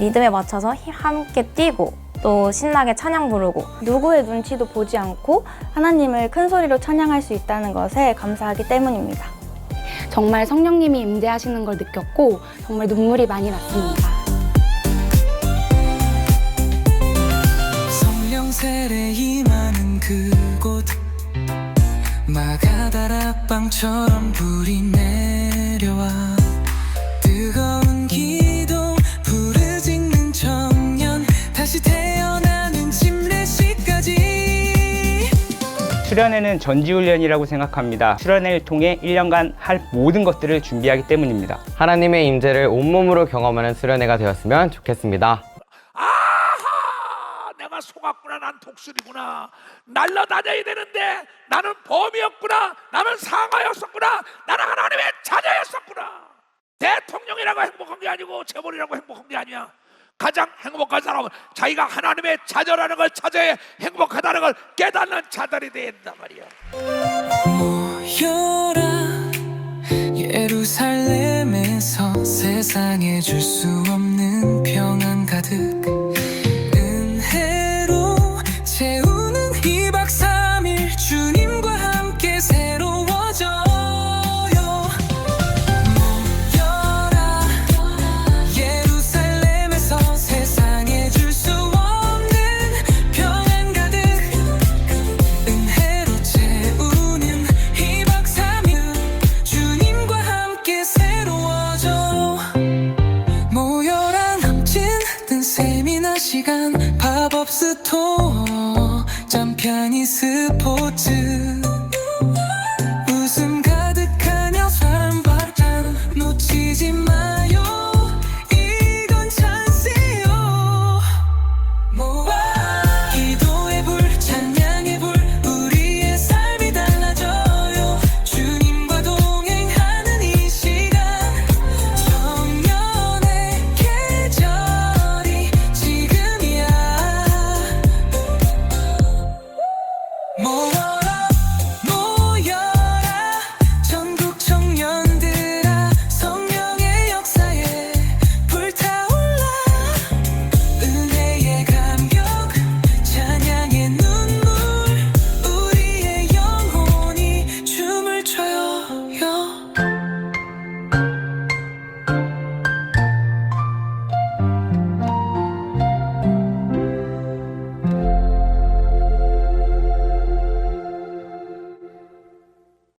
리듬에 맞춰서 힘- 함께 뛰고 또 신나게 찬양 부르고 누구의 눈치도 보지 않고 하나님을 큰 소리로 찬양할 수 있다는 것에 감사하기 때문입니다. 정말 성령님이 임재하시는 걸 느꼈고 정말 눈물이 많이 났습니다. 성령 세례 임하는 그곳 마가다라 빵처럼 불이 내려와 수련회는 전지훈련이라고 생각합니다. 수련회를 통해 1년간 할 모든 것들을 준비하기 때문입니다. 하나님의 임재를 온몸으로 경험하는 수련회가 되었으면 좋겠습니다. 아하! 내가 속았구나. 난 독수리구나. 날라다녀야 되는데 나는 범이었구나. 나는 상하였었구나. 나는 하나님의 자녀였었구나. 대통령이라고 행복한 게 아니고 재벌이라고 행복한 게 아니야. 가장 행복한 사람은 자기가 하나님의 자녀라는 걸 찾아야 행복하다는 걸 깨닫는 자들이 된단 말이야. 모여라 예루살렘에서 세상에 줄 수 없는 평안 가득 편히 스포츠.